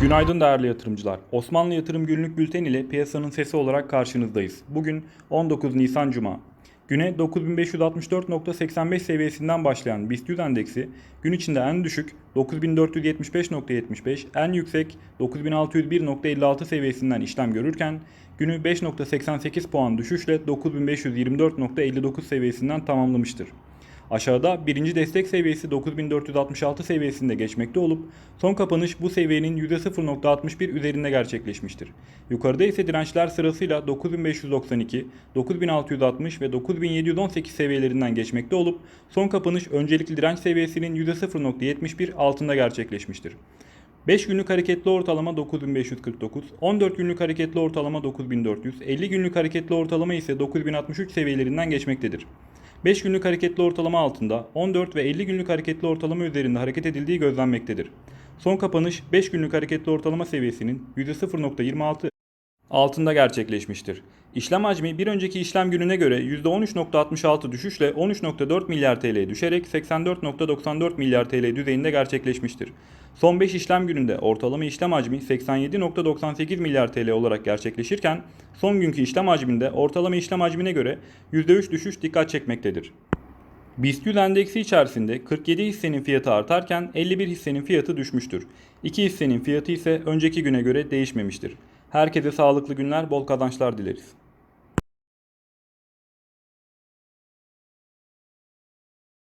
Günaydın değerli yatırımcılar. Osmanlı Yatırım Günlük Bülten ile piyasanın sesi olarak karşınızdayız. Bugün 19 Nisan Cuma. Güne 9564.85 seviyesinden başlayan BIST 100 endeksi gün içinde en düşük 9475.75, en yüksek 9601.56 seviyesinden işlem görürken günü 5.88 puan düşüşle 9524.59 seviyesinden tamamlamıştır. Aşağıda birinci destek seviyesi 9466 seviyesinde geçmekte olup son kapanış bu seviyenin %0.61 üzerinde gerçekleşmiştir. Yukarıda ise dirençler sırasıyla 9592, 9660 ve 9718 seviyelerinden geçmekte olup son kapanış öncelikli direnç seviyesinin %0.71 altında gerçekleşmiştir. 5 günlük hareketli ortalama 9549, 14 günlük hareketli ortalama 9400, 50 günlük hareketli ortalama ise 9063 seviyelerinden geçmektedir. 5 günlük hareketli ortalama altında 14 ve 50 günlük hareketli ortalama üzerinde hareket edildiği gözlenmektedir. Son kapanış 5 günlük hareketli ortalama seviyesinin %0.26 altında gerçekleşmiştir. İşlem hacmi bir önceki işlem gününe göre %13.66 düşüşle 13.4 milyar TL'ye düşerek 84.94 milyar TL düzeyinde gerçekleşmiştir. Son 5 işlem gününde ortalama işlem hacmi 87.98 milyar TL olarak gerçekleşirken son günkü işlem hacminde ortalama işlem hacmine göre %3 düşüş dikkat çekmektedir. BIST 100 endeksi içerisinde 47 hissenin fiyatı artarken 51 hissenin fiyatı düşmüştür. 2 hissenin fiyatı ise önceki güne göre değişmemiştir. Herkese sağlıklı günler, bol kazançlar dileriz.